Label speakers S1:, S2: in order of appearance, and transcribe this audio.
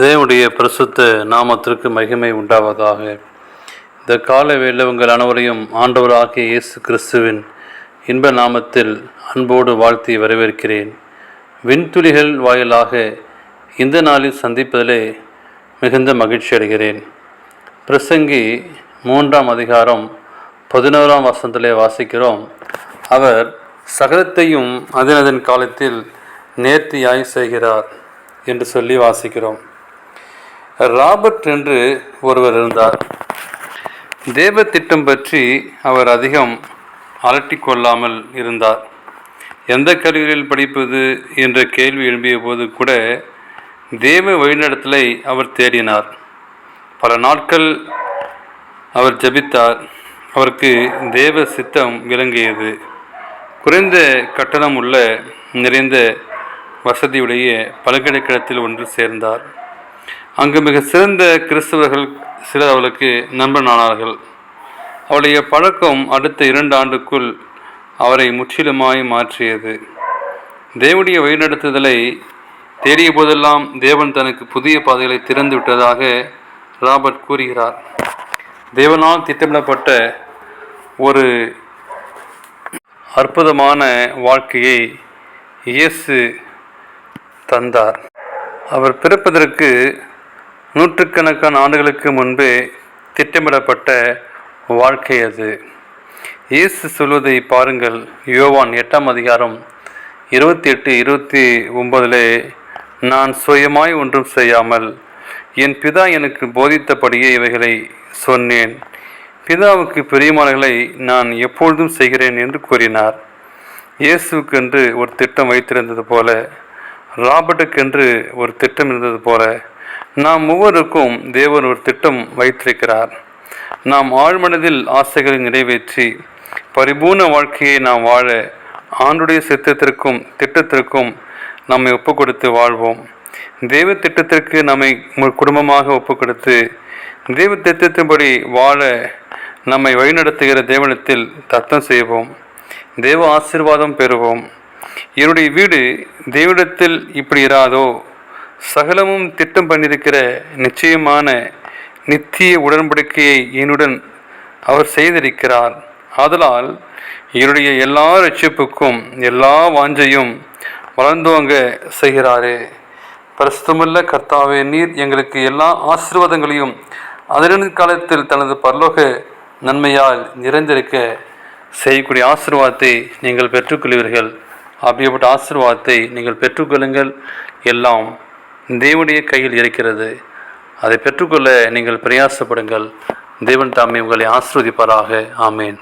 S1: தேவனுடைய பிரசுத்த நாமத்திற்கு மகிமை உண்டாவதாக. இந்த கால வேளை உங்கள் அனைவரையும் ஆண்டவராகிய இயேசு கிறிஸ்துவின் இன்ப நாமத்தில் அன்போடு வாழ்த்தி வரவேற்கிறேன். விண்துளிகள் வாயிலாக இந்த நாளில் சந்திப்பதிலே மிகுந்த மகிழ்ச்சி அடைகிறேன். பிரசங்கி மூன்றாம் அதிகாரம் பதினோராம் வசனத்திலே வாசிக்கிறோம். அவர் சகலத்தையும் அதனதன் காலத்தில் நேர்த்தியாய் செய்கிறார் என்று சொல்லி வாசிக்கிறோம். ராபர்ட் என்று ஒருவர் இருந்தார். தேவ திட்டம் பற்றி அவர் அதிகம் அலட்டிக்கொள்ளாமல் இருந்தார். எந்த கல்லூரியில் படிப்பது என்ற கேள்வி எழும்பிய போது கூட தேவ வழிநடத்தலை அவர் தேடினார். பல நாட்கள் அவர் ஜபித்தார். அவருக்கு தேவ சித்தம் விளங்கியது. குறைந்த கட்டணம் உள்ள நிறைந்த வசதியுடைய பல்கலைக்கழகத்தில் ஒன்று சேர்ந்தார். அங்கு மிக சிறந்த கிறிஸ்தவர்கள் சிலர் அவளுக்கு நண்பனானார்கள். அவளுடைய பழக்கம் அடுத்த இரண்டு ஆண்டுக்குள் அவரை முற்றிலுமாய் மாற்றியது. தேவனுடைய வழிநடத்துதலை தேடிய போதெல்லாம் தேவன் தனக்கு புதிய பாதைகளை திறந்து விட்டதாக ராபர்ட் கூறுகிறார். தேவனால் திட்டமிடப்பட்ட ஒரு அற்புதமான வாழ்க்கையை இயேசு தந்தார். அவர் பிறப்பதற்கு நூற்றுக்கணக்கான ஆண்டுகளுக்கு முன்பே திட்டமிடப்பட்ட வாழ்க்கை அது. இயேசு சொல்வதை பாருங்கள் யோவான் எட்டாம் அதிகாரம் இருபத்தி எட்டு இருபத்தி ஒன்பதிலே நான் சுயமாய் ஒன்றும் செய்யாமல் என் பிதா எனக்கு போதித்தபடியே இவைகளை சொன்னேன். பிதாவுக்கு பிரியமானங்களை நான் எப்பொழுதும் செய்கிறேன் என்று கூறினார். இயேசுக்கென்று ஒரு திட்டம் வைத்திருந்தது போல ராபர்ட்டுக்கென்று ஒரு திட்டம் இருந்தது போல நாம் ஒவ்வொருக்கும் தேவன் ஒரு திட்டம் வைத்திருக்கிறார். நாம் ஆழ்மனதில் ஆசைகளை நிறைவேற்றி பரிபூர்ண வாழ்க்கையை நாம் வாழ ஆண்டுடைய சித்தத்திற்கும் திட்டத்திற்கும் நம்மை ஒப்பு கொடுத்து வாழ்வோம். தெய்வ திட்டத்திற்கு நம்மை குடும்பமாக ஒப்பு கொடுத்து தெய்வ திட்டத்தின்படி வாழ நம்மை வழிநடத்துகிற தேவனத்தில் தத்தம் செய்வோம். தேவ ஆசீர்வாதம் பெறுவோம். என்னுடைய வீடு தேவிடத்தில் இப்படி இராதோ சகலமும் திட்டம் பண்ணியிருக்கிற நிச்சயமான நித்திய உடன்படிக்கையை என்னுடன் அவர் செய்திருக்கிறார். ஆதலால் என்னுடைய எல்லா ரட்சிப்புக்கும் எல்லா வாஞ்சையும் வளர்ந்தோங்க செய்கிறாரே. பிரஸ்தமுள்ள கர்த்தாவே நீர் எங்களுக்கு எல்லா ஆசீர்வாதங்களையும் அதன காலத்தில் தனது பரலோக நன்மையால் நிறைந்திருக்க செய்யக்கூடிய ஆசீர்வாதத்தை நீங்கள் பெற்றுக்கொள்வீர்கள். அப்படிப்பட்ட ஆசீர்வாதத்தை நீங்கள் பெற்றுக்கொள்ளுங்கள். எல்லாம் தேவனுடைய கையில் இருக்கிறது. அதை பெற்றுக்கொள்ள நீங்கள் பிரயாசப்படுங்கள். தேவன் தாமே உங்களை ஆசிர்வதிப்பாராக. ஆமேன்.